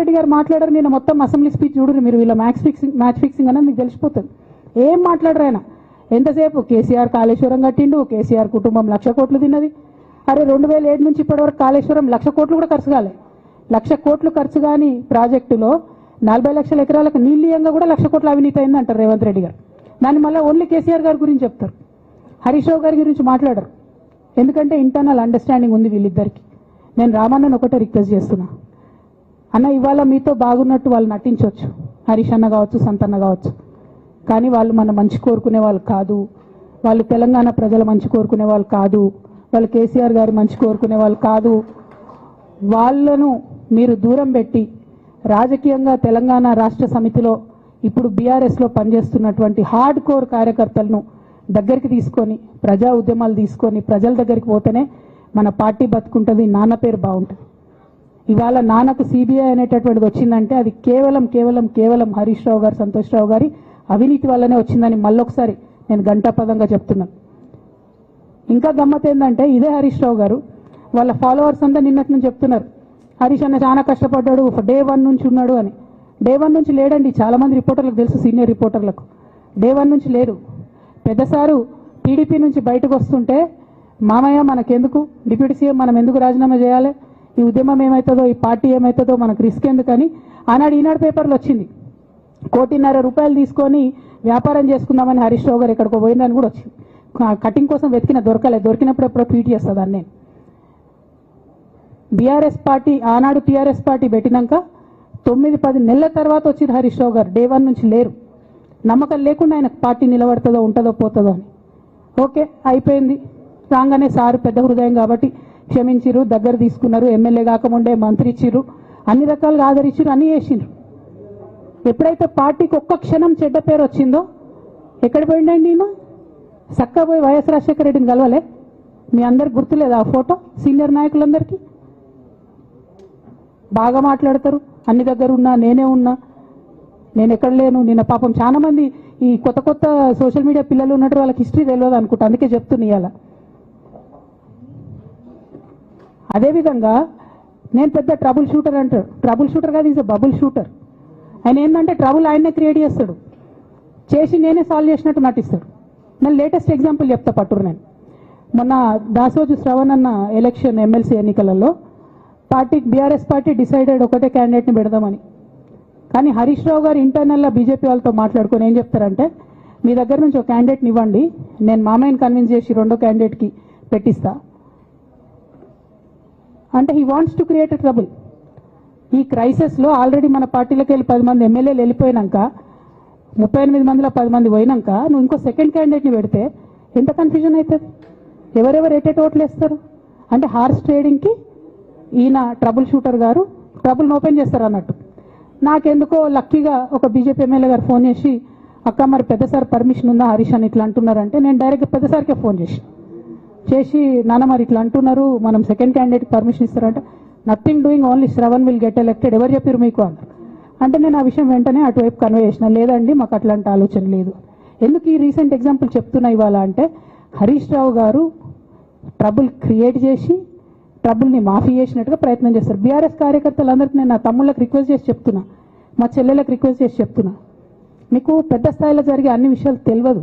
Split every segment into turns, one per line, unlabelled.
రెడ్డి గారు మాట్లాడారు నేను మొత్తం అసెంబ్లీ స్పీచ్ చూడరు మీరు వీళ్ళ మ్యాచ్ ఫిక్సింగ్ మ్యాచ్ ఫిక్సింగ్ అనేది మీకు తెలిసిపోతుంది. ఏం మాట్లాడరు ఆయన? ఎంతసేపు? కేసీఆర్ కాళేశ్వరం కట్టిండు కేసీఆర్ కుటుంబం లక్ష కోట్లు తిన్నది. అరే రెండు వేల ఏడు నుంచి ఇప్పటివరకు కాళేశ్వరం లక్ష కోట్లు కూడా ఖర్చు కాలే. లక్ష కోట్లు ఖర్చు కాని ప్రాజెక్టులో నలభై లక్షల ఎకరాలకు నీళ్ళీయంగా కూడా లక్ష కోట్ల అవినీతి అయింది అంటారు రేవంత్ రెడ్డి గారు. దాన్ని మళ్ళీ ఓన్లీ కేసీఆర్ గారి గురించి చెప్తారు. హరీష్ రావు గారి గురించి మాట్లాడరు. ఎందుకంటే ఇంటర్నల్ అండర్స్టాండింగ్ ఉంది వీళ్ళిద్దరికి. నేను రామన్నను ఒకటే రిక్వెస్ట్ చేస్తున్నా. అన్న ఇవాళ మీతో బాగున్నట్టు వాళ్ళు నటించవచ్చు హరీష్ అన్న కావచ్చు సంతన్న కావచ్చు. కానీ వాళ్ళు మన మంచి కోరుకునే వాళ్ళు కాదు. వాళ్ళు తెలంగాణ ప్రజల మంచి కోరుకునే వాళ్ళు కాదు. వాళ్ళు కేసీఆర్ గారి మంచి కోరుకునే వాళ్ళు కాదు. వాళ్ళను మీరు దూరం పెట్టి రాజకీయంగా తెలంగాణ రాష్ట్ర సమితిలో ఇప్పుడు బీఆర్ఎస్లో పనిచేస్తున్నటువంటి హార్డ్ కోర్ కార్యకర్తలను దగ్గరికి తీసుకొని ప్రజా ఉద్యమాలు తీసుకొని ప్రజల దగ్గరికి పోతేనే మన పార్టీ బతుకుంటుంది నాన్న పేరు బాగుంటుంది. ఇవాళ నాన్నకు సిబిఐ అనేటటువంటిది వచ్చిందంటే అది కేవలం కేవలం కేవలం హరీష్ రావు గారు సంతోష్ రావు గారి అవినీతి వల్లనే వచ్చిందని మళ్ళొకసారి నేను గంటాపదంగా చెప్తున్నాను ఇంకా గమ్మత్ ఏంటంటే ఇదే హరీష్ రావు గారు వాళ్ళ ఫాలోవర్స్ అంతా నిన్నటి నుంచి చెప్తున్నారు. హరీష్ అన్న చాలా కష్టపడ్డాడు డే వన్ నుంచి ఉన్నాడు అని. డే వన్ నుంచి లేడండి చాలా మంది రిపోర్టర్లకు తెలుసు సీనియర్ రిపోర్టర్లకు. డే వన్ నుంచి లేరు పెద్దసారు టీడీపీ నుంచి బయటకు వస్తుంటే మామయ్య మనకెందుకు? డిప్యూటీ సీఎం మనం ఎందుకు రాజీనామా చేయాలి? ఈ ఉద్యమం ఏమవుతుందో ఈ పార్టీ ఏమవుతుందో మనకు రిస్క్ ఎందుకని? ఆనాడు ఈనాడు పేపర్లు వచ్చింది. కోటిన్నర రూపాయలు తీసుకొని వ్యాపారం చేసుకుందామని హరీష్ రావు గారు ఎక్కడికో పోయిందని కూడా వచ్చింది. కటింగ్ కోసం వెతికిన దొరకలేదు దొరికినప్పుడు ఎప్పుడో ట్వీట్ చేస్తుందని నేను బీఆర్ఎస్ పార్టీ ఆనాడు టీఆర్ఎస్ పార్టీ పెట్టినాక తొమ్మిది పది నెలల తర్వాత వచ్చింది హరీష్ రావు గారు. డే వన్ నుంచి లేరు. నమ్మకం లేకుండా ఆయన పార్టీ నిలబడుతుందో ఉంటుందో పోతుందో అని. ఓకే అయిపోయింది. రాగానే సారు పెద్ద హృదయం కాబట్టి క్షమించిరు దగ్గర తీసుకున్నారు ఎమ్మెల్యే కాకముండే మంత్రి ఇచ్చిర్రు అన్ని రకాలుగా ఆదరించిర్రు అన్ని చేసిండ్రు. ఎప్పుడైతే పార్టీకి ఒక్క క్షణం చెడ్డ పేరు వచ్చిందో ఎక్కడ పోయిండండి ఈయన చక్కగా పోయి వైఎస్ రాజశేఖర రెడ్డిని కలవలే? మీ అందరికి గుర్తులేదు ఆ ఫోటో? సీనియర్ నాయకులందరికీ? బాగా మాట్లాడతారు. అన్ని దగ్గర ఉన్నా నేనే ఉన్నా. నేను ఎక్కడ లేను నిన్న పాపం చాలామంది ఈ కొత్త కొత్త సోషల్ మీడియా పిల్లలు ఉన్నట్టు వాళ్ళకి హిస్టరీ తెలియదు అనుకుంటా. అందుకే చెప్తున్నా ఇవాళ. అదేవిధంగా నేను పెద్ద ట్రబుల్ షూటర్ అంటారు. ట్రబుల్ షూటర్ కాదు ఈజ్ బబుల్ షూటర్ ఆయన ఏంటంటే ట్రబుల్ ఆయన్నే క్రియేట్ చేస్తాడు. చేసి నేనే సాల్వ్ చేసినట్టు నటిస్తాడు. నేను లేటెస్ట్ ఎగ్జాంపుల్ చెప్తా పట్టురు నేను. మొన్న దాసోజు శ్రవణ్ అన్న ఎలక్షన్ ఎమ్మెల్సీ ఎన్నికలలో పార్టీ బీఆర్ఎస్ పార్టీ డిసైడెడ్ ఒకటే క్యాండిడేట్ని పెడదామని. కానీ హరీష్ రావు గారు ఇంటర్నల్గా బీజేపీ వాళ్ళతో మాట్లాడుకొని ఏం చెప్తారంటే మీ దగ్గర నుంచి ఒక క్యాండిడేట్ని ఇవ్వండి. నేను మామయ్యని కన్విన్స్ చేసి రెండో క్యాండిడేట్కి పెట్టిస్తా. అంటే he wants to create trouble ఈ క్రైసిస్లో ఆల్రెడీ మన పార్టీలోకి వెళ్ళి పది మంది ఎమ్మెల్యేలు వెళ్ళిపోయినాక ముప్పై ఎనిమిది మందిలో పది మంది పోయినాక నువ్వు ఇంకో సెకండ్ క్యాండిడేట్ని పెడితే ఎంత కన్ఫ్యూజన్ అవుతుంది? ఎవరెవరు ఎటెట్ ఓట్లు వేస్తారు? అంటే హార్స్ ట్రేడింగ్కి ఈయన ట్రబుల్ షూటర్ గారు ట్రబుల్ని ఓపెన్ చేస్తారు అన్నట్టు. నాకెందుకో లక్కీగా ఒక బీజేపీ ఎమ్మెల్యే గారు ఫోన్ చేసి అక్క మరి పెద్దసారి పర్మిషన్ ఉందా హరీష్ అని ఇట్లా అంటున్నారంటే నేను డైరెక్ట్గా పెద్దసారికే ఫోన్ చేసి చేసి నాన్న మరి ఇట్లా అంటున్నారు మనం సెకండ్ క్యాండిడేట్ పర్మిషన్ ఇస్తారంటే. Nothing doing only Sravan will get elected ఎవరు చెప్పారు మీకు అన్నారు అంటే నేను ఆ విషయం వెంటనే అటువైపు కన్వే చేసిన. లేదండి మాకు అట్లాంటి ఆలోచన లేదు. ఎందుకు ఈ రీసెంట్ ఎగ్జాంపుల్ చెప్తున్నా ఇవాళ అంటే హరీష్ రావు గారు ట్రబుల్ క్రియేట్ చేసి ట్రబుల్ని మాఫీ చేసినట్టుగా ప్రయత్నం చేస్తారు. బీఆర్ఎస్ కార్యకర్తలందరికీ నేను నా తమ్ముళ్ళకి రిక్వెస్ట్ చేసి చెప్తున్నా. మా చెల్లెళ్ళకి రిక్వెస్ట్ చేసి చెప్తున్నా. మీకు పెద్ద స్థాయిలో జరిగే అన్ని విషయాలు తెలియదు.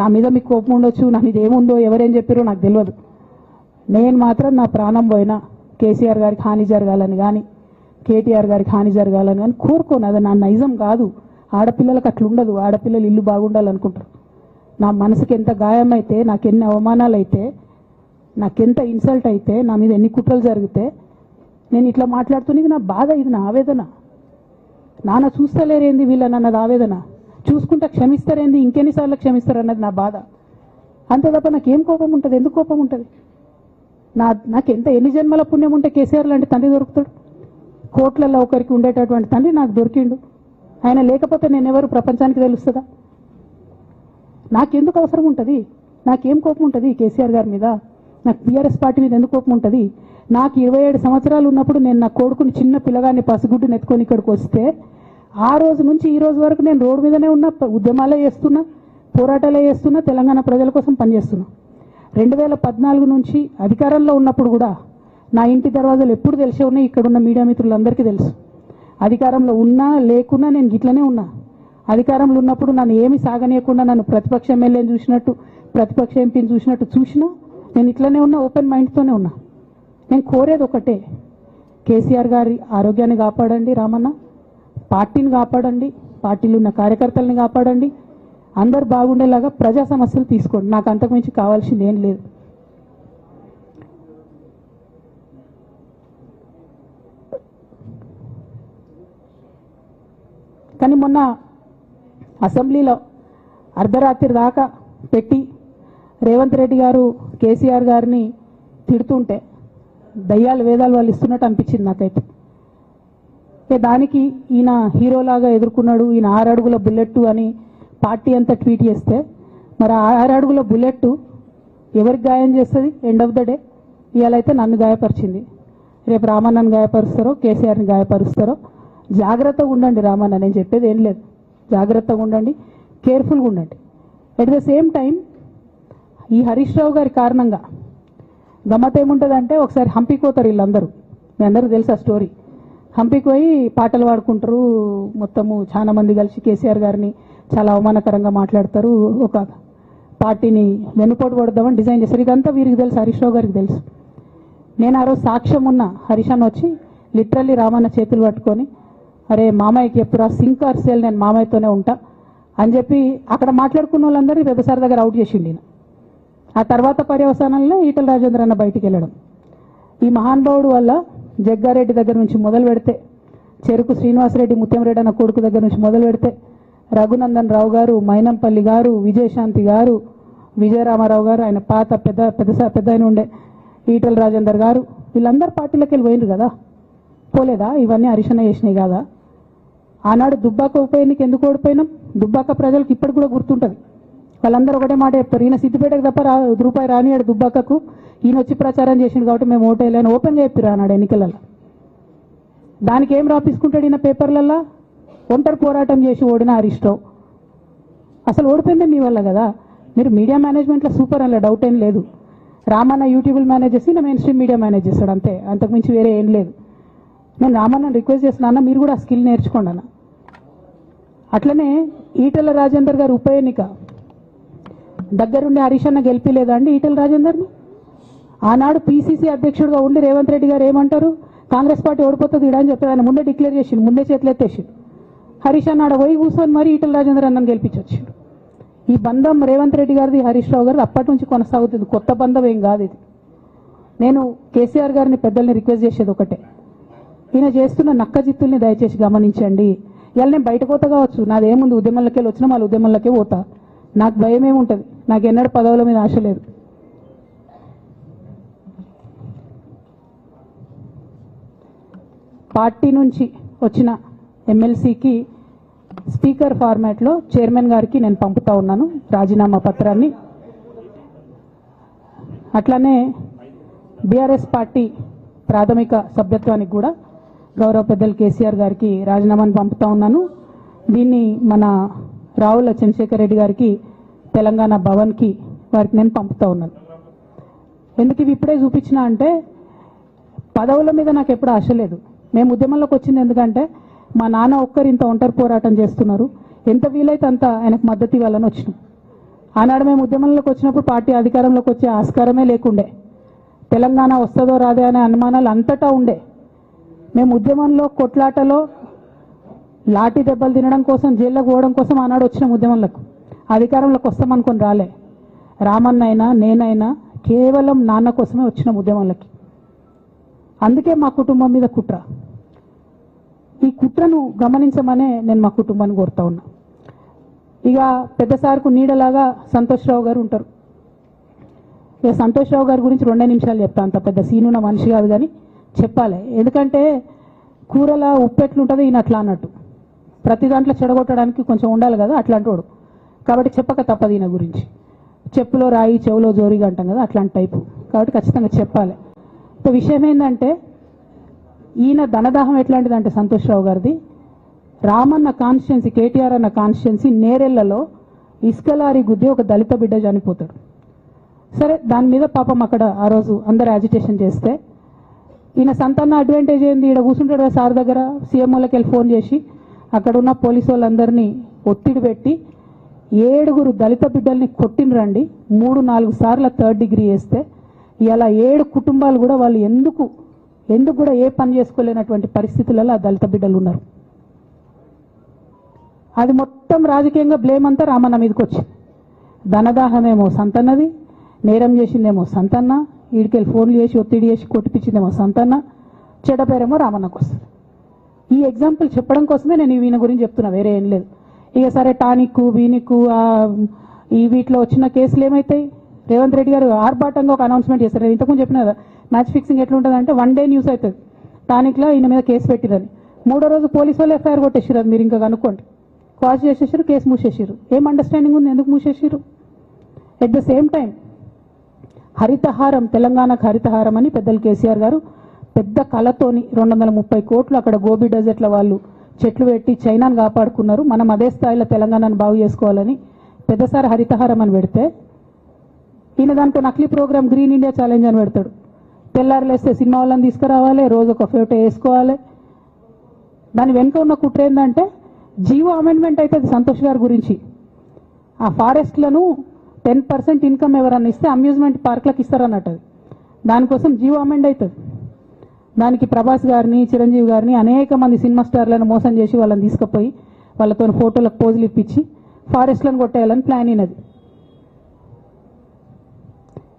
నా మీద మీకు కోపం ఉండొచ్చు నా మీద ఏముందో ఎవరేం చెప్పారో నాకు తెలియదు. నేను మాత్రం నా ప్రాణం పోయినా కేసీఆర్ గారికి హాని జరగాలని కానీ కేటీఆర్ గారికి హాని జరగాలని కానీ కోరుకోను. అది నా నైజం కాదు. ఆడపిల్లలకు అట్లా ఉండదు ఆడపిల్లలు ఇల్లు బాగుండాలనుకుంటారు. నా మనసుకి ఎంత గాయం అయితే నాకు ఎన్ని అవమానాలు అయితే నాకెంత ఇన్సల్ట్ అయితే నా మీద ఎన్ని కుట్రలు జరిగితే నేను ఇట్లా మాట్లాడుతున్నది నా బాధ ఇది నా ఆవేదన. నాన్న చూస్తలేరేంది వీళ్ళ నన్నది ఆవేదన? చూసుకుంటా క్షమిస్తారేంది? ఇంకెన్నిసార్లు క్షమిస్తారు అన్నది నా బాధ. అంతే తప్ప నాకేం కోపం ఉంటుంది? ఎందుకు కోపం ఉంటుంది? నా నాకు ఎంత ఎన్ని జన్మల పుణ్యం ఉంటే కేసీఆర్ లాంటి తండ్రి దొరుకుతాడు? కోట్లలో ఒకరికి ఉండేటటువంటి తండ్రి నాకు దొరికిండు. ఆయన లేకపోతే నేను ఎవరు ప్రపంచానికి తెలుస్తుందా? నాకెందుకు అవసరం ఉంటుంది? నాకేం కోపం ఉంటుంది కేసీఆర్ గారి మీద? నాకు టీఆర్ఎస్ పార్టీ మీద ఎందుకు కోపం ఉంటుంది? నాకు ఇరవై ఏడు సంవత్సరాలు ఉన్నప్పుడు నేను నా కొడుకుని చిన్న పిల్లగాన్ని పసిగుడ్డుని ఎత్తుకొని ఇక్కడికి వస్తే ఆ రోజు నుంచి ఈ రోజు వరకు నేను రోడ్డు మీదనే ఉన్నా ఉద్యమాలే చేస్తున్నా పోరాటాలే చేస్తున్నా తెలంగాణ ప్రజల కోసం పనిచేస్తున్నా. రెండు వేల పద్నాలుగు నుంచి అధికారంలో ఉన్నప్పుడు కూడా నా ఇంటి దర్వాజాలు ఎప్పుడు తెలిసే ఉన్నాయి ఇక్కడ ఉన్న మీడియా మిత్రులందరికీ తెలుసు. అధికారంలో ఉన్నా లేకున్నా నేను గిట్లనే ఉన్నా. అధికారంలో ఉన్నప్పుడు నన్ను ఏమి సాగనీయకుండా నన్ను ప్రతిపక్ష ఎమ్మెల్యేని చూసినట్టు ప్రతిపక్ష ఎంపీని చూసినట్టు చూసినా నేను ఇట్లనే ఉన్నా ఓపెన్ మైండ్తోనే ఉన్నా. నేను కోరేది ఒకటే కేసీఆర్ గారి ఆరోగ్యాన్ని కాపాడండి రామన్న. పార్టీని కాపాడండి పార్టీలో ఉన్న కార్యకర్తల్ని కాపాడండి. అందరు బాగుండేలాగా ప్రజా సమస్యలు తీసుకోండి. నాకు అంతకుమించి కావాల్సింది ఏం లేదు. కానీ మొన్న అసెంబ్లీలో అర్ధరాత్రి దాకా పెట్టి రేవంత్ రెడ్డి గారు కేసీఆర్ గారిని తిడుతుంటే దయ్యాలు వేదాలు వాళ్ళు ఇస్తున్నట్టు అనిపించింది నాకైతే. దానికి ఈయన హీరోలాగా ఎదుర్కొన్నాడు. ఈయన ఆరు అడుగుల బుల్లెట్ అని పార్టీ అంతా ట్వీట్ చేస్తే మరి ఆ ఆరు అడుగుల బుల్లెట్ ఎవరికి గాయం చేస్తుంది? ఎండ్ ఆఫ్ ద డే ఇవాళైతే నన్ను గాయపరిచింది. రేపు రామన్నను గాయపరుస్తారో కేసీఆర్ని గాయపరుస్తారో జాగ్రత్తగా ఉండండి రామన్న నేను చెప్పేది ఏం లేదు. జాగ్రత్తగా ఉండండి కేర్ఫుల్గా ఉండండి. అట్ ద సేమ్ టైం ఈ హరీష్ రావు గారి కారణంగా గమ్మత్ ఏముంటుందంటే ఒకసారి హంపికి పోతారు వీళ్ళందరూ మీ అందరూ తెలుసు ఆ స్టోరీ హంపికి పోయి పాటలు పాడుకుంటారు. మొత్తము చాలా మంది కలిసి కేసీఆర్ గారిని చాలా అవమానకరంగా మాట్లాడతారు. ఒక పార్టీని వెన్నుపోటు పడదామని డిజైన్ చేస్తారు. ఇదంతా వీరికి తెలుసు హరీష్ రావు గారికి తెలుసు. నేను ఆ రోజు సాక్ష్యం ఉన్న హరీష్ వచ్చి లిటరల్లీ రామన్న చేతులు పట్టుకొని అరే మామయ్యకి చెప్పురా సింక్ ఆర్ సేల్ నేను మామయ్యతోనే ఉంటా అని చెప్పి అక్కడ మాట్లాడుకున్న వాళ్ళందరూ వెబసార్ దగ్గర అవుట్ చేసిండి ఆ తర్వాత పర్యవసానంలో ఈటల రాజేంద్ర అన్న బయటికి వెళ్ళడం. ఈ మహానుభావుడు వల్ల జగ్గారెడ్డి దగ్గర నుంచి మొదలు పెడితే చెరుకు శ్రీనివాసరెడ్డి ముత్యంరెడ్డి అన్న కొడుకు దగ్గర నుంచి మొదలు పెడితే రఘునందన్ రావు గారు మైనంపల్లి గారు విజయశాంతి గారు విజయరామారావు గారు ఆయన పాత పెద్ద పెద్ద పెద్ద ఆయన ఉండే ఈటల రాజేందర్ గారు వీళ్ళందరూ పార్టీలోకి వెళ్ళి కదా? పోలేదా? ఇవన్నీ అరిశన చేసినాయి కదా? ఆనాడు దుబ్బాక ఉప ఎన్నిక ఎందుకు ఓడిపోయినాం? దుబ్బాక ప్రజలకు ఇప్పటికి కూడా గుర్తుంటుంది. వాళ్ళందరూ ఒకటే మాట చెప్తారు ఈయన సిద్దిపేటకు తప్ప రూపాయి రానియాడు దుబ్బాకకు. ఈయన వచ్చి ప్రచారం చేసిండు కాబట్టి మేము ఓటేయాలని ఓపెన్గా చెప్పిరా అన్నాడు ఎన్నికలలో. దానికి ఏం రాపించుకుంటాడు ఈయన పేపర్లల్లో? ఒంటరి పోరాటం చేసి ఓడిన హరీష్ రావు అసలు ఓడిపోయిందే మీ వల్ల కదా? మీరు మీడియా మేనేజ్మెంట్లో సూపర్ అలా డౌట్ ఏం లేదు. రామన్న యూట్యూబ్లు మేనేజ్ చేసి నా మెయిన్ స్ట్రీమ్ మీడియా మేనేజ్ చేస్తాడు అంతే. అంతకుమించి వేరే ఏం లేదు. నేను రామన్న రిక్వెస్ట్ చేస్తున్నా అన్న మీరు కూడా ఆ స్కిల్ నేర్చుకోండి అన్న. అట్లనే ఈటల రాజేందర్ గారు ఉప ఎన్నిక. దగ్గరుండి హరీష్ అన్న గెలిపిలేదా అండి ఈటల రాజేందర్ని? ఆనాడు పీసీసీ అధ్యక్షుడిగా ఉండి రేవంత్ రెడ్డి గారు ఏమంటారు? కాంగ్రెస్ పార్టీ ఓడిపోతుంది ఇడా అని చెప్పారు ఆయన ముందే డిక్లేర్ చేసిండు ముందే చేతులు ఎత్తేసిండు. హరీష్ అన్నాడు వై పోయి కూర్చొని మరి ఈటల రాజేంద్ర అన్నం గెలిపించొచ్చిండు. ఈ బంధం రేవంత్ రెడ్డి గారిది హరీష్ రావు గారిది అప్పటి నుంచి కొనసాగుతుంది. కొత్త బంధం ఏం కాదు ఇది. నేను కేసీఆర్ గారిని పెద్దల్ని రిక్వెస్ట్ చేసేది ఒకటే. ఈయన చేస్తున్న నక్కజిత్తుల్ని దయచేసి గమనించండి. ఇవాళ నేను బయట పోతా కావచ్చు. నాదేముంది ఉద్యమంలోకి వెళ్ళి వచ్చినా వాళ్ళ ఉద్యమంలోకే పోతా. నాకు భయం ఏముంటుంది నాకు ఎన్నడూ పదవుల మీద ఆశ లేదు. పార్టీ నుంచి వచ్చిన ఎమ్మెల్సీకి స్పీకర్ ఫార్మాట్లో చైర్మన్ గారికి నేను పంపుతా ఉన్నాను రాజీనామా పత్రాన్ని. అట్లానే బీఆర్ఎస్ పార్టీ ప్రాథమిక సభ్యత్వానికి కూడా గౌరవ పెద్దలు కేసీఆర్ గారికి రాజీనామాను పంపుతా ఉన్నాను. దీన్ని మన రావుల చంద్రశేఖర్ రెడ్డి గారికి తెలంగాణ భవన్కి వారికి నేను పంపుతా ఉన్నాను. ఎందుకు ఇవి ఇప్పుడే చూపించిన అంటే పదవుల మీద నాకు ఎప్పుడు ఆశ లేదు. మేము ఉద్యమంలోకి వచ్చింది ఎందుకంటే మా నాన్న ఒక్కరు ఇంత ఒంటరి పోరాటం చేస్తున్నారు. ఎంత వీలైతే అంత ఆయనకు మద్దతు ఇవ్వాలని వచ్చినాం. ఆనాడు మేము ఉద్యమంలోకి వచ్చినప్పుడు పార్టీ అధికారంలోకి వచ్చే ఆస్కారమే లేకుండే. తెలంగాణ వస్తుందో రాదే అనే అనుమానాలు అంతటా ఉండే. మేము ఉద్యమంలో కొట్లాటలో లాఠీ దెబ్బలు తినడం కోసం జైల్లోకి పోవడం కోసం ఆనాడు వచ్చిన ఉద్యమంలకు. అధికారంలోకి వస్తామనుకొని రాలే. రామన్నైనా నేనైనా కేవలం నాన్న కోసమే వచ్చిన ఉద్యమంలోకి. అందుకే మా కుటుంబం మీద కుట్ర. ఈ కుట్రను గమనించమనే నేను మా కుటుంబాన్ని కోరుతా ఉన్నా. ఇక పెద్ద సార్కు నీడలాగా సంతోష్ రావు గారు ఉంటారు. ఇక సంతోష్ రావు గారి గురించి రెండే నిమిషాలు చెప్తా అంత పెద్ద సీనున్న మనిషి కాదు కానీ చెప్పాలి. ఎందుకంటే కూరల ఉప్పెట్లుంటుంది ఈయన అట్లా అన్నట్టు. ప్రతి దాంట్లో చెడగొట్టడానికి కొంచెం ఉండాలి కదా అట్లాంటి వాడు కాబట్టి చెప్పక తప్పదు ఈయన గురించి. చెప్పులో రాయి చెవులో జోరిగా అంటాం కదా అట్లాంటి టైపు. కాబట్టి ఖచ్చితంగా చెప్పాలి. ఇక విషయం ఏంటంటే ఈయన ధనదాహం ఎట్లాంటిదంటే సంతోష్ రావు గారిది రామన్న కాన్స్టిట్యున్సీ కేటీఆర్ అన్న కాన్స్టిట్యున్సీ నేరెళ్ళలో ఇసుకలారి గుద్ది ఒక దళిత బిడ్డ చనిపోతాడు. సరే దాని మీద పాపం అక్కడ ఆ రోజు అందరు యాజిటేషన్ చేస్తే ఈయన సంతాన అడ్వాంటేజ్ ఏంది? ఇక్కడ కూర్చుంటాడు కదా సార్ దగ్గర సీఎం వాళ్ళకి వెళ్ళి ఫోన్ చేసి అక్కడ ఉన్న పోలీసు వాళ్ళందరినీ ఒత్తిడి పెట్టి ఏడుగురు దళిత బిడ్డల్ని కొట్టినరండి మూడు నాలుగు సార్ల థర్డ్ డిగ్రీ వేస్తే ఇలా ఏడు కుటుంబాలు కూడా వాళ్ళు ఎందుకు ఎందుకు కూడా ఏ పని చేసుకోలేనటువంటి పరిస్థితులలో ఆ దళిత బిడ్డలు ఉన్నారు. అది మొత్తం రాజకీయంగా బ్లేమ్ అంతా రామన్న మీదకి వచ్చింది. ధనదాహమేమో సంతన్నది నేరం చేసిందేమో సంతన్న వీడికెళ్ళి ఫోన్లు చేసి ఒత్తిడి చేసి కొట్టిపించిందేమో సంతన్న చెడపేరేమో రామన్నకు వస్తుంది. ఈ ఎగ్జాంపుల్ చెప్పడం కోసమే నేను ఈయన గురించి చెప్తున్నా వేరే ఏం లేదు. ఇక సరే టానిక్ వీనిక్ ఈ వీటిలో వచ్చిన కేసులు ఏమవుతాయి రేవంత్ రెడ్డి గారు ఆర్భాటంగా ఒక అనౌన్స్మెంట్ చేశారు. నేను ఇంతకుముందు చెప్పిన కదా మ్యాచ్ ఫిక్సింగ్ ఎట్లుంటుంది అంటే వన్ డే న్యూస్ అవుతుంది టానిక్లో ఈయన మీద కేసు పెట్టిరని. మూడో రోజు పోలీసు వాళ్ళు ఎఫ్ఐఆర్ కొట్టేసారు మీరు ఇంకా కనుక్కోండి. క్వాష్ చేసేసారు కేసు మూసేసారు ఏం అండర్స్టాండింగ్ ఉంది? ఎందుకు మూసేసారు at the same time Haritaharam తెలంగాణకు హరితహారం అని పెద్దలు కేసీఆర్ గారు పెద్ద కళతోని రెండు వందల ముప్పై కోట్లు అక్కడ గోబీ డెజర్ట్ల వాళ్ళు చెట్లు పెట్టి చైనాను కాపాడుకున్నారు. మనం అదే స్థాయిలో తెలంగాణను బాగు చేసుకోవాలని పెద్దసారి హరితహారం అని పెడితే ఈయన దానికి నకిలీ ప్రోగ్రామ్ గ్రీన్ ఇండియా ఛాలెంజ్ అని పెడతాడు. తెల్లారులేస్తే సినిమా వాళ్ళని తీసుకురావాలి రోజు ఒక ఫోటో వేసుకోవాలి. దాని వెనుక ఉన్న కుట్ర ఏంటంటే జీవో అమెండ్మెంట్ అవుతుంది సంతోష్ గారి గురించి. ఆ ఫారెస్ట్లను టెన్ పర్సెంట్ ఇన్కమ్ ఎవరన్నా ఇస్తే అమ్యూజ్మెంట్ పార్క్లకు ఇస్తారన్నట్టు అది. దానికోసం జీవో అమెండ్ అవుతుంది దానికి ప్రభాస్ గారిని చిరంజీవి గారిని అనేక మంది సినిమా స్టార్లను మోసం చేసి వాళ్ళని తీసుకుపోయి వాళ్ళతో ఫోటోలకు పోజులు ఇప్పించి ఫారెస్ట్లను కొట్టేయాలని ప్లాన్ అయినది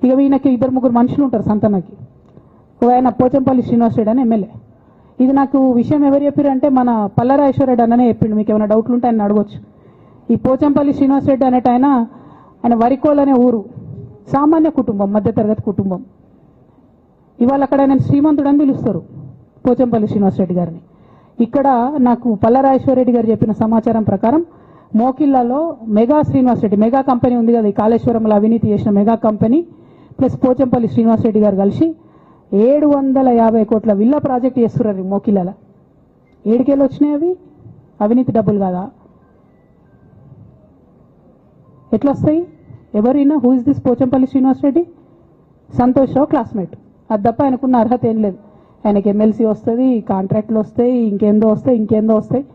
ఇక ఈయనకి ఇద్దరు ముగ్గురు మనుషులు ఉంటారు సంతనకి. ఒక ఆయన పోచంపల్లి శ్రీనివాస్ రెడ్డి అని ఎమ్మెల్యే. ఇది నాకు విషయం ఎవరు చెప్పారంటే మన పల్లరాజేశ్వరరెడ్డి అన్ననే చెప్పిండు. మీకు ఏమైనా డౌట్లు ఉంటే ఆయన అడగొచ్చు. ఈ పోచంపల్లి శ్రీనివాస్ రెడ్డి అనేట ఆయన ఆయన వరికోల్ అనే ఊరు. సామాన్య కుటుంబం మధ్యతరగతి కుటుంబం. ఇవాళ అక్కడ ఆయన శ్రీమంతుడు అని పిలుస్తారు పోచంపల్లి శ్రీనివాస్ రెడ్డి గారిని. ఇక్కడ నాకు పల్లరాజేశ్వర రెడ్డి గారు చెప్పిన సమాచారం ప్రకారం మోకిల్లాలో mega Srinivas Reddy mega company ఉంది కదా ఈ కాళేశ్వరంలో అవినీతి చేసిన mega company plus Pochampally Srinivas Reddy గారు కలిసి ఏడు వందల యాభై కోట్ల విల్లా ప్రాజెక్ట్ చేస్తున్నారు మోకిల్లాల ఏడుకేళ్ళు వచ్చినాయి అవి? అవినీతి డబ్బులు కాదా? ఎట్లా వస్తాయి ఎవరైనా who is this Pochampally Srinivas Reddy? Santosh Rao classmate అది తప్ప ఆయనకున్న అర్హత ఏం లేదు. ఆయనకి ఎమ్మెల్సీ వస్తుంది కాంట్రాక్ట్లు వస్తాయి ఇంకేందో వస్తాయి ఇంకేందో వస్తాయి.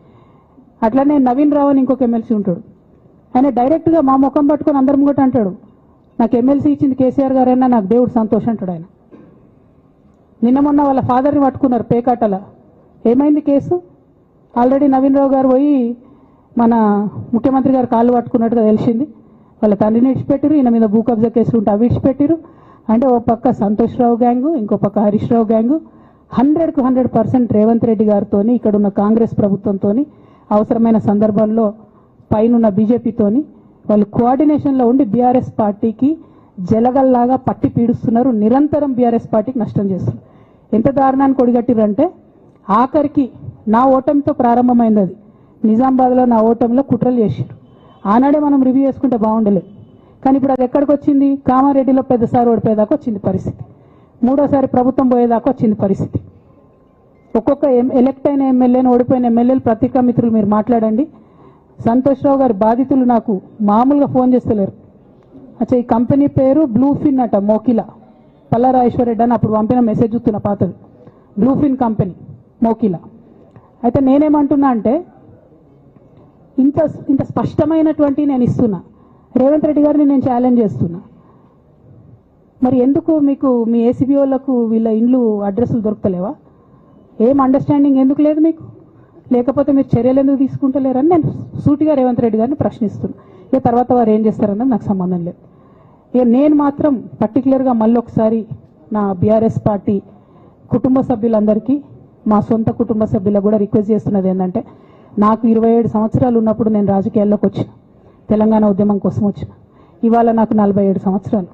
అట్లనే నవీన్ రావు అని ఇంకొక ఎమ్మెల్సీ ఉంటాడు. ఆయన డైరెక్ట్గా మా ముఖం పట్టుకొని అందరం ముంగట అంటాడు. నాకు ఎమ్మెల్సీ ఇచ్చింది కేసీఆర్ గారైనా నాకు దేవుడు సంతోషం అంటాడు ఆయన. నిన్న మొన్న వాళ్ళ ఫాదర్ని పట్టుకున్నారు పేకాటల. ఏమైంది కేసు? ఆల్రెడీ నవీన్ రావు గారు పోయి మన ముఖ్యమంత్రి గారు కాళ్ళు పట్టుకున్నట్టుగా తెలిసింది. వాళ్ళ తండ్రిని విడిచిపెట్టారు ఈయన మీద భూ కబ్జా కేసులు ఉంటే అవి విడిచిపెట్టారు. అంటే ఓ పక్క సంతోష్ రావు గ్యాంగు ఇంకో పక్క హరీష్ రావు గ్యాంగు హండ్రెడ్కు హండ్రెడ్ పర్సెంట్ రేవంత్ రెడ్డి గారితో ఇక్కడ ఉన్న కాంగ్రెస్ ప్రభుత్వంతో అవసరమైన సందర్భంలో పైనున్న బీజేపీతోని వాళ్ళు కోఆర్డినేషన్లో ఉండి బీఆర్ఎస్ పార్టీకి జలగల్లాగా పట్టి పీడుస్తున్నారు. నిరంతరం బీఆర్ఎస్ పార్టీకి నష్టం చేస్తున్నారు. ఎంత దారుణానికి ఒడిగట్టిరంటే ఆఖరికి నా ఓటమితో ప్రారంభమైంది అది. నిజామాబాద్లో నా ఓటమిలో కుట్రలు చేశారు ఆనాడే మనం రివ్యూ చేసుకుంటే బాగుండలేదు. కానీ ఇప్పుడు అది ఎక్కడికి వచ్చింది? కామారెడ్డిలో పెద్దసారి ఓడిపోయేదాకా వచ్చింది పరిస్థితి. మూడోసారి ప్రభుత్వం పోయేదాకా వచ్చింది పరిస్థితి. ఒక్కొక్క ఎం- ఎలక్ట్ అయిన ఎమ్మెల్యేని ఓడిపోయిన ఎమ్మెల్యేలు పత్రికా మిత్రులు మీరు మాట్లాడండి. సంతోష్రావు గారి బాధితులు నాకు మామూలుగా ఫోన్ చేస్తలేరు. అచ్చా ఈ కంపెనీ పేరు బ్లూ ఫిన్ అట మోకిలా. పల్లారాజేశ్వరరెడ్డి అని అప్పుడు పంపిన మెసేజ్ చూస్తున్న పాతది. Bluefin company Mokila. అయితే నేనేమంటున్నా అంటే ఇంత ఇంత స్పష్టమైనటువంటి నేను ఇస్తున్నా. రేవంత్ రెడ్డి గారిని నేను ఛాలెంజ్ చేస్తున్నా. మరి ఎందుకు మీకు మీ ఏసీబీ వాళ్ళకు వీళ్ళ ఇండ్లు అడ్రస్లు దొరకలేవా ఏం అండర్స్టాండింగ్ ఎందుకు లేదు మీకు? లేకపోతే మీరు చర్యలు ఎందుకు తీసుకుంటలేరని నేను సూటిగా రేవంత్ రెడ్డి గారిని ప్రశ్నిస్తున్నాను ఇక తర్వాత వారు ఏం చేస్తారన్నది నాకు సంబంధం లేదు. ఇక నేను మాత్రం పర్టికులర్గా మళ్ళీ ఒకసారి నా బీఆర్ఎస్ పార్టీ కుటుంబ సభ్యులందరికీ మా సొంత కుటుంబ సభ్యులకు కూడా రిక్వెస్ట్ చేస్తున్నది ఏంటంటే నాకు ఇరవై ఏడు సంవత్సరాలు ఉన్నప్పుడు నేను రాజకీయాల్లోకి వచ్చిన. తెలంగాణ ఉద్యమం కోసం వచ్చిన. ఇవాళ నాకు నలభై ఏడు సంవత్సరాలు.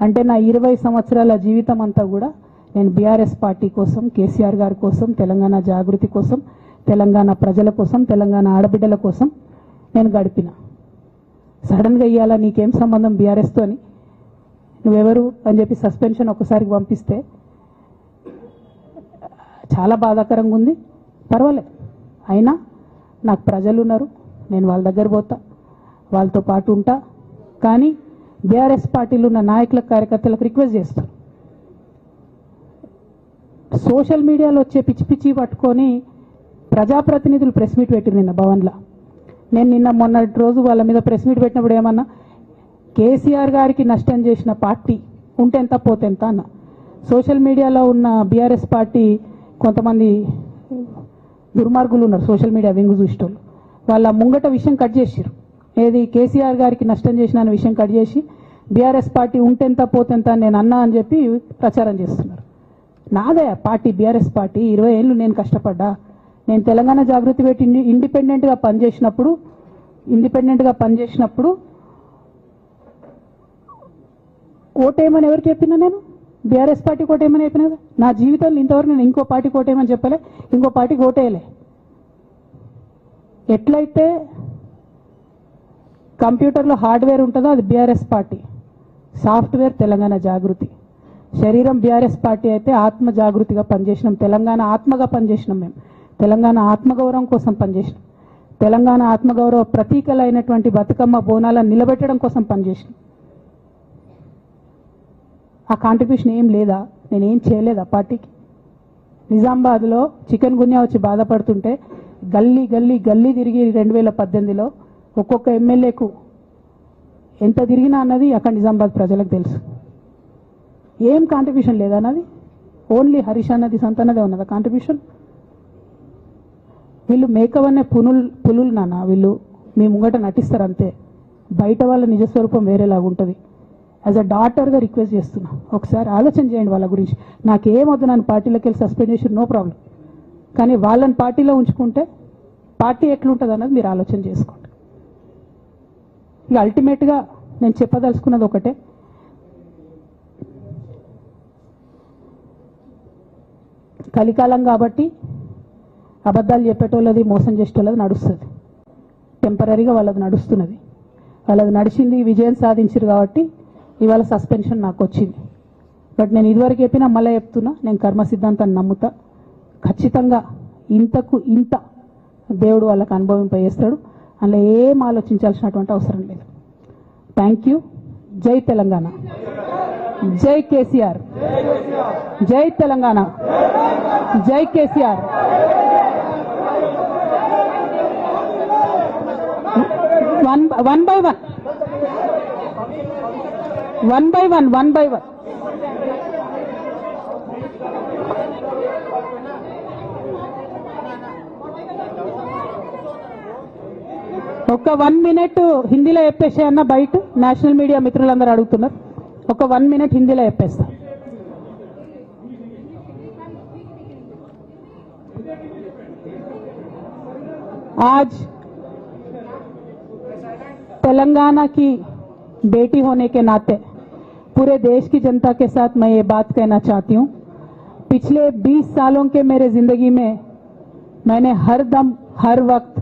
అంటే నా ఇరవై సంవత్సరాల జీవితం అంతా కూడా నేను బీఆర్ఎస్ పార్టీ కోసం కేసీఆర్ గారి కోసం తెలంగాణ జాగృతి కోసం తెలంగాణ ప్రజల కోసం తెలంగాణ ఆడబిడ్డల కోసం నేను గడిపిన. సడన్గా ఇవాళ నీకేం సంబంధం బీఆర్ఎస్తో అని నువ్వెవరు అని చెప్పి సస్పెన్షన్ ఒకసారికి పంపిస్తే చాలా బాధాకరంగా ఉంది. పర్వాలేదు. అయినా నాకు ప్రజలు ఉన్నారు. నేను వాళ్ళ దగ్గర పోతా. వాళ్ళతో పాటు ఉంటా. కానీ బీఆర్ఎస్ పార్టీలో ఉన్న నాయకుల కార్యకర్తలకు రిక్వెస్ట్ చేస్తాను సోషల్ మీడియాలో వచ్చే పిచ్చి పిచ్చి పట్టుకొని ప్రజాప్రతినిధులు ప్రెస్ మీట్ పెట్టిరు నిన్న భవన్లో. నేను నిన్న మొన్నటి రోజు వాళ్ళ మీద ప్రెస్ మీట్ పెట్టినప్పుడు ఏమన్నా కేసీఆర్ గారికి నష్టం చేసిన పార్టీ ఉంటే ఎంత పోతే ఎంత అన్న. సోషల్ మీడియాలో ఉన్న బీఆర్ఎస్ పార్టీ కొంతమంది దుర్మార్గులు ఉన్నారు సోషల్ మీడియా వింగు చూసేటోళ్ళు. వాళ్ళ ముంగట విషయం కట్ చేసిరు ఏది కేసీఆర్ గారికి నష్టం చేసిన అనే విషయం కట్ చేసి బీఆర్ఎస్ పార్టీ ఉంటెంత పోతెంత నేను అన్నా అని చెప్పి ప్రచారం చేస్తున్నారు. నాదే పార్టీ బీఆర్ఎస్ పార్టీ ఇరవై ఏళ్ళు నేను కష్టపడ్డా. నేను తెలంగాణ జాగృతి పెట్టి ఇండి- ఇండిపెండెంట్గా పనిచేసినప్పుడు ఇండిపెండెంట్గా పనిచేసినప్పుడు ఓటేయమని ఎవరు చెప్పినా నేను? బీఆర్ఎస్ పార్టీ కోటేయమని చెప్పినా నా జీవితంలో ఇంతవరకు నేను ఇంకో పార్టీ కోటేయమని చెప్పలే ఇంకో పార్టీ ఓటేయలే. ఎట్లయితే కంప్యూటర్లో హార్డ్వేర్ ఉంటుందో అది BRS party software Telangana Jagruthi. శరీరం బీఆర్ఎస్ పార్టీ అయితే ఆత్మ జాగృతిగా పనిచేసినాం తెలంగాణ ఆత్మగా పనిచేసినాం మేము. తెలంగాణ ఆత్మగౌరవం కోసం పనిచేసిన తెలంగాణ ఆత్మగౌరవ ప్రతీకలైనటువంటి బతుకమ్మ బోనాలను నిలబెట్టడం కోసం పనిచేసిన ఆ కాంట్రిబ్యూషన్ ఏం లేదా? నేనేం చేయలేదు ఆ పార్టీకి? నిజామాబాద్లో చికెన్ గున్యా వచ్చి బాధపడుతుంటే గల్లీ గల్లీ గల్లీ తిరిగి రెండు వేల పద్దెనిమిదిలో ఒక్కొక్క ఎమ్మెల్యేకు ఎంత తిరిగినా అన్నది అక్కడ నిజామాబాద్ ప్రజలకు తెలుసు. ఏం కాంట్రిబ్యూషన్ లేదన్నది ఓన్లీ హరీష్ అన్నది సంతన్నదే ఉన్నదా కాంట్రిబ్యూషన్ వీళ్ళు మేకవనే పునులు పులులు నాన్న వీళ్ళు. మీ ముంగట నటిస్తారు అంతే బయట వాళ్ళ నిజస్వరూపం వేరేలాగా ఉంటుంది యాజ్ అ డాటర్గా రిక్వెస్ట్ చేస్తున్నా. ఒకసారి ఆలోచన చేయండి వాళ్ళ గురించి. నాకేమొద్దు నన్ను పార్టీలోకి వెళ్ళి సస్పెండ్ చేసి నో ప్రాబ్లం కానీ వాళ్ళని పార్టీలో ఉంచుకుంటే పార్టీ ఎట్లుంటుంది అన్నది మీరు ఆలోచన చేసుకోండి. ఇక అల్టిమేట్గా నేను చెప్పదలుచుకున్నది ఒకటే. కలికాలం కాబట్టి అబద్ధాలు చెప్పేటోళ్ళది మోసం చేసేటోళ్ళది నడుస్తుంది. టెంపరీగా వాళ్ళది నడుస్తున్నది. వాళ్ళది నడిచింది విజయం సాధించారు కాబట్టి ఇవాళ సస్పెన్షన్ నాకు వచ్చింది. బట్ నేను ఇదివరకు చెప్పినా మళ్ళీ చెప్తున్నా నేను కర్మ సిద్ధాంతాన్ని నమ్ముతా. ఖచ్చితంగా ఇంతకు ఇంత దేవుడు వాళ్ళకి అనుభవింపజేస్తాడు. అందులో ఏం ఆలోచించాల్సినటువంటి అవసరం లేదు. థ్యాంక్ యూ జై తెలంగాణ. జై కేసీఆర్. జై తెలంగాణ. జై KCR. One one by one. One by one one by one. ఒక వన్ మినిట్ హిందీలో చెప్పేసే అన్న బయట. నేషనల్ మీడియా మిత్రులందరూ అడుగుతున్నారు. ఒక मिनट మినిట్ హిందీలో చెప్పేస్తా. आज तेलंगाना की बेटी होने के नाते पूरे देश की जनता के साथ मैं ये बात कहना चाहती हूँ। पिछले 20 सालों के मेरे ज़िंदगी में मैंने हर दम, हर वक्त